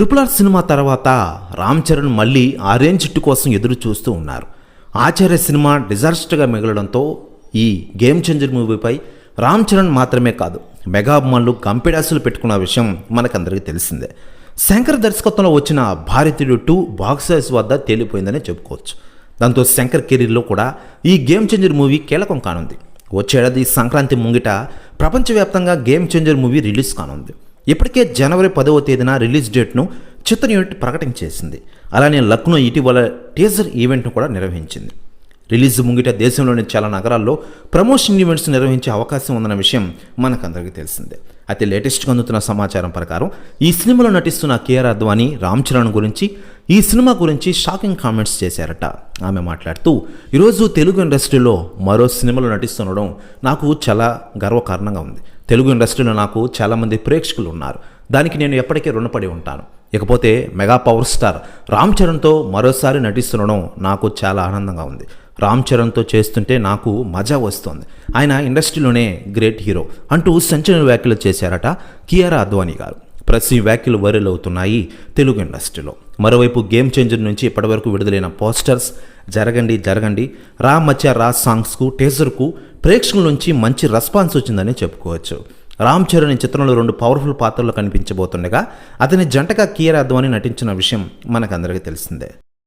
Triple R cinema తర్వాత రామ్ చరణ్ మళ్ళీ orange hit కోసం ఎదురు చూస్తూ ఉన్నారు. ఆచార్య సినిమా డిజాస్టర్గా మిగలడంతో ఈ గేమ్ చేంజర్ మూవీపై రామ్ చరణ్ మాత్రమే కాదు మెగా కంపెడాసులు పెట్టుకున్న విషయం మనకందరికీ తెలిసిందే. శంకర్ దర్శకత్వంలో వచ్చిన భారతీయుడు టూ బాక్సెస్ వద్ద తేలిపోయిందని చెప్పుకోవచ్చు. దాంతో శంకర్ కెరీర్లో కూడా ఈ గేమ్ చేంజర్ మూవీ కీలకం కానుంది. వచ్చేడాది సంక్రాంతి ముంగిట ప్రపంచవ్యాప్తంగా గేమ్ చేంజర్ మూవీ రిలీజ్ కానుంది. ఇప్పటికే జనవరి పదవ తేదీన రిలీజ్ డేట్ను చిత్ర యూనిట్ ప్రకటించేసింది. అలానే లక్నో ఇటీవల టీజర్ ఈవెంట్ను కూడా నిర్వహించింది. రిలీజ్ ముంగిట దేశంలోని చాలా నగరాల్లో ప్రమోషన్ ఈవెంట్స్ నిర్వహించే అవకాశం ఉందన్న విషయం మనకందరికీ తెలిసిందే. అయితే లేటెస్ట్గా అందుతున్న సమాచారం ప్రకారం ఈ సినిమాలో నటిస్తున్న కేఆర్ అద్వానీ రామ్ చరణ్ గురించి ఈ సినిమా గురించి షాకింగ్ కామెంట్స్ చేశారట. ఆమె మాట్లాడుతూ ఈరోజు తెలుగు ఇండస్ట్రీలో మరో సినిమాలో నటిస్తుండడం నాకు చాలా గర్వకారణంగా ఉంది. తెలుగు ఇండస్ట్రీలో నాకు చాలామంది ప్రేక్షకులు ఉన్నారు. దానికి నేను ఎప్పటికీ రుణపడి ఉంటాను. ఇకపోతే మెగా పవర్ స్టార్ రామ్ చరణ్తో మరోసారి నటిస్తుండడం నాకు చాలా ఆనందంగా ఉంది. రామ్ చరణ్తో చేస్తుంటే నాకు మజా వస్తుంది. ఆయన ఇండస్ట్రీలోనే గ్రేట్ హీరో అంటూ సంచలన వ్యాఖ్యలు చేశారట కియారా అద్వానీ గారు. ప్రతి వ్యాఖ్యలు వైరల్ అవుతున్నాయి తెలుగు ఇండస్ట్రీలో. మరోవైపు గేమ్ చేంజర్ నుంచి ఇప్పటివరకు విడుదలైన పోస్టర్స్ జరగండి జరగండి. రా మచ్చ రా సాంగ్స్కు టేజర్కు ప్రేక్షకుల నుంచి మంచి రెస్పాన్స్ వచ్చిందని చెప్పుకోవచ్చు. రామ్ చరణ్ ఈ చిత్రంలో రెండు పవర్ఫుల్ పాత్రలు కనిపించబోతుండగా అతని జంటగా కీరా అద్వాని నటించిన విషయం మనకందరికీ తెలిసిందే.